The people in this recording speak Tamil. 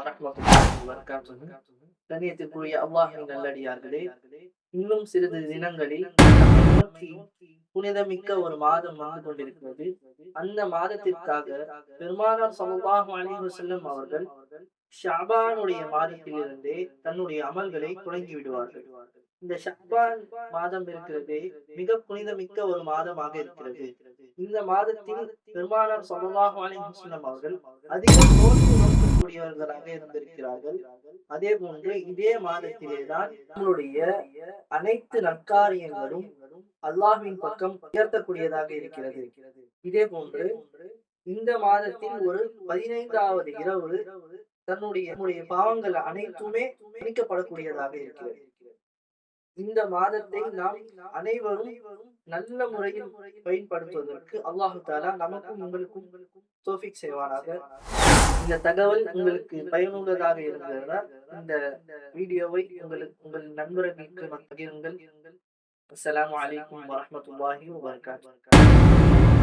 வரஹ்மத்துல்லாஹி வபரகாத்துஹு கண்ணியத்திற்குரிய அல்லாஹின் நல்லடியார்களே இன்னும் சிறிது தினங்களில் புனிதமிக்க ஒரு மாதம் வந்து கொண்டிருக்கிறது. அந்த மாதத்திற்காக பெருமானார் ஸல்லல்லாஹு அணிவு செல்லும் அவர்கள் ஷாபானுடைய மாதத்திலிருந்தே தன்னுடைய அமல்களை தொடங்கி விடுவார்கள். இந்த ஷாபான் மாதம் இருக்கிறதே மிக புனிதமிக்க ஒரு மாதமாக இருக்கிறது. இந்த மாதத்தில் பெருமானார் சமமாக அவர்கள் அதிக நோன்பு நோக்கக்கூடியவர்களாக இருந்திருக்கிறார்கள். அதே போன்று இதே மாதத்திலேதான் நம்மளுடைய அனைத்து நற்காரியங்களும் அல்லாஹின் பக்கம் உயர்த்தக்கூடியதாக இருக்கிறது. இதே போன்று இந்த மாதத்தில் ஒரு பதினைந்தாவது இரவு தன்னுடைய பாவங்கள் அனைத்துமே மன்னிக்கப்படக்கூடியதாக இருக்கிறது. இந்த மாதத்தை நாம் அனைவரும் நல்ல முறையில் பயன்படுத்துவதற்கு அல்லாஹு தாலா நமக்கும் உங்களுக்கும் தோஃபிக் செய்வானாக. இந்த தகவல் உங்களுக்கு பயனுள்ளதாக இருந்ததுன்னா இந்த வீடியோவை உங்களுக்கு உங்கள் நண்பர்களுக்கு பகிருங்கள். அஸ்லாம் வலைக்கம் வரமத்துல்லாஹி வபர்காத்து